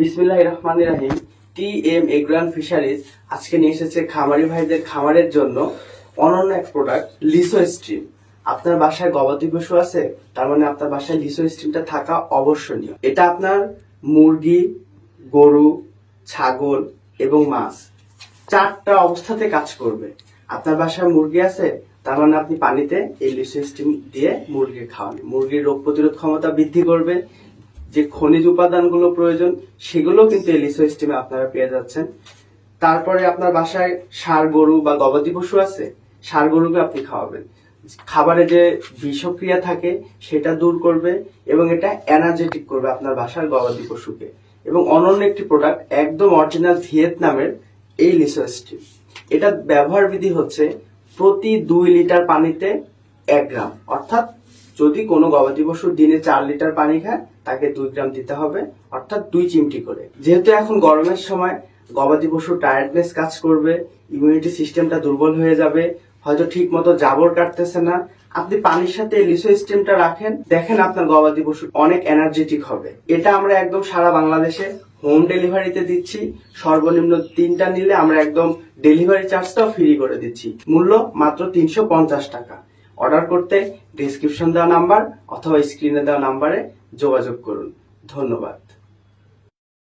বিসমিল্লাহ রহমান রাহিম। টি এম এগ্রান ফিশারিজ আজকে নিয়ে এসেছে খামারি ভাইদের খামারের জন্য অনন্য এক প্রোডাক্ট লিসো স্ট্রিম। আপনার বাসায় গবাদি পশু আছে, তার মানে আপনার বাসায় লিসো স্ট্রিমটা থাকা অবশ্যনীয়। এটা আপনার মুরগি, গরু, ছাগল এবং মাছ, চারটা অবস্থাতে কাজ করবে। আপনার বাসায় মুরগি আছে, তার মানে আপনি পানিতে এই লিসো স্টিম দিয়ে মুরগি খাওয়ান। মুরগির রোগ প্রতিরোধ ক্ষমতা বৃদ্ধি করবে যে খনিজ উপাদানগুলো প্রয়োজন, সেগুলো কিন্তু এই স্টিমে আপনারা পেয়ে যাচ্ছেন। তারপরে আপনার বাসায় ষাঁড় গরু বা গবাদি পশু আছে, সার, গরুকে আপনি খাওয়াবেন। খাবারে যে বিষক্রিয়া থাকে, সেটা দূর করবে এবং এটা এনার্জেটিক করবে আপনার বাসার গবাদি পশুকে। এবং অনন্য একটি প্রোডাক্ট একদম অরিজিনাল ভিয়েতনামের এই লিসো স্টিম। এটা ব্যবহার বিধি হচ্ছে প্রতি দুই লিটার পানিতে এক গ্রাম, অর্থাৎ যদি কোনো গবাদি পশু দিনে চার লিটার পানি খায়, তাকে দুই গ্রাম দিতে হবে, অর্থাৎ দুই চিমটি করে। যেহেতু এখন গরমের সময় গবাদি পশুর টায়ার্ডনেস কাজ করবে ইমিউনিটি সিস্টেমটা দুর্বল হয়ে যাবে, হয়তো ঠিক মতো জাবর কাটতেছে না, আপনি পানির সাথে লিসো স্টিমটা রাখেন, দেখেন আপনার গবাদি পশু অনেক এনার্জেটিক হবে। এটা আমরা একদম সারা বাংলাদেশে হোম ডেলিভারিতে দিচ্ছি, সর্বনিম্ন তিনটা নিলে আমরা একদম ডেলিভারি চার্জটাও ফ্রি করে দিচ্ছি। মূল্য মাত্র তিনশো পঞ্চাশ টাকা। অর্ডার করতে ডিসক্রিপশন দেওয়া নাম্বার অথবা স্ক্রিনে দেওয়া নাম্বারে যোগাযোগ করুন। ধন্যবাদ।